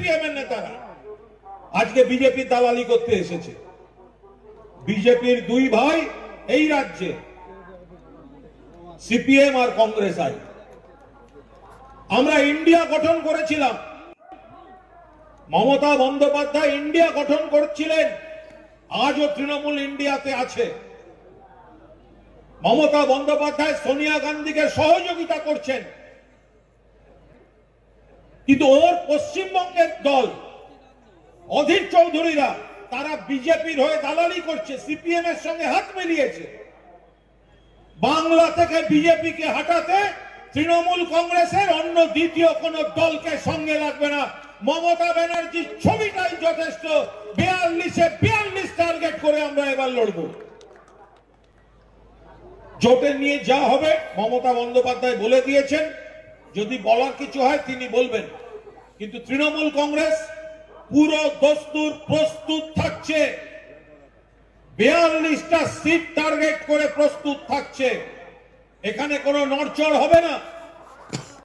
CPM এর নেতারা। আজকে বিজেপি দালালি করতে এসেছে। বিজেপির দুই ভাই এই রাজ্যে, সিপিএম আর কংগ্রেস আই। আমরা ইন্ডিয়া গঠন করেছিলাম। মমতা বন্দ্যোপাধ্যায় ইন্ডিয়া গঠন করছিলেন। আজও তৃণমূল ইন্ডিয়াতে আছে। মমতা বন্দ্যোপাধ্যায় সোনিয়া গান্ধীকে সহযোগিতা করছেন। কিন্তু ওর পশ্চিমবঙ্গের দল, অধীর চৌধুরীরা, তারা বিজেপির হয়ে দালালি করছে, সিপিএম এর সঙ্গে হাত মিলিয়েছে। বাংলা থেকে বিজেপিকে হাঁটাতে তৃণমূল কংগ্রেসের অন্য দ্বিতীয় কোন দলকে সঙ্গে লাগবে না। মমতা ব্যানার্জির ছবিটাই যথেষ্ট। বিয়াল্লিশে বিয়াল্লিশ টার্গেট করে আমরা এবার লড়বো। জোটে নিয়ে যা হবে, মমতা বন্দ্যোপাধ্যায় বলে দিয়েছেন। যদি বলার কিছু হয়, তিনি বলবেন। কিন্তু তৃণমূল কংগ্রেস পুরো দস্তুর প্রস্তুত থাকছে। বিয়াল্লিশটা সিট টার্গেট করে প্রস্তুত থাকছে। এখানে কোনো নড়চড় হবে না।